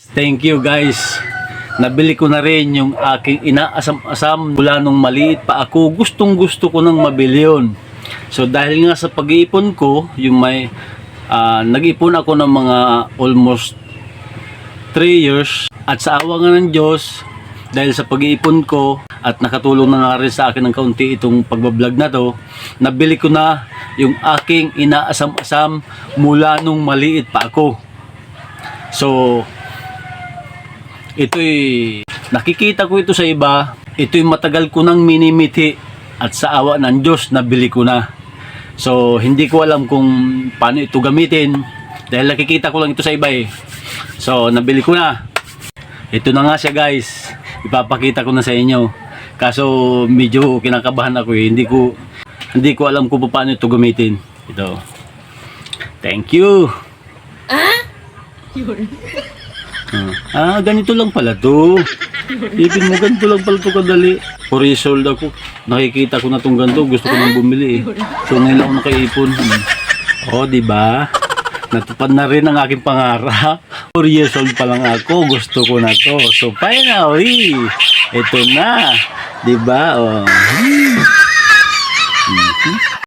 Thank you guys. Nabili ko na rin yung aking inaasam-asam mula nung maliit pa ako. Gustong gusto ko nang mabili yun. So dahil nga sa pag-iipon ko, yung may ah, nag-ipon ako ng mga almost 3 years at sa awa nga ng Diyos dahil sa pag-iipon ko at nakatulong na nga rin sa akin ng kaunti itong pagbablog na to nabili ko na yung aking inaasam-asam mula nung maliit pa ako so ito'y nakikita ko ito sa iba. Ito'y matagal ko nang minimiti at sa awa ng Diyos nabili ko na. So hindi ko alam kung paano ito gamitin dahil nakikita ko lang ito sa iba eh. So nabili ko na. Ito na nga siya guys. Ipapakita ko na sa inyo. Kaso medyo kinakabahan ako eh. Hindi ko hindi ko alam kung paano ito gamitin. Ito. Thank you. Ah, ganito lang pala to. Ibig mo ganito lang pala to kadali. For sold ako. Nakikita ko na tong ganito. Gusto ko nang bumili eh. So ngayon ako nakaipon. Hmm. Oh, di ba? Natupad na rin ang aking pangarap. 4 years old pa lang ako. Gusto ko na to. So finally, ito na. Di ba? Oh. Hmm.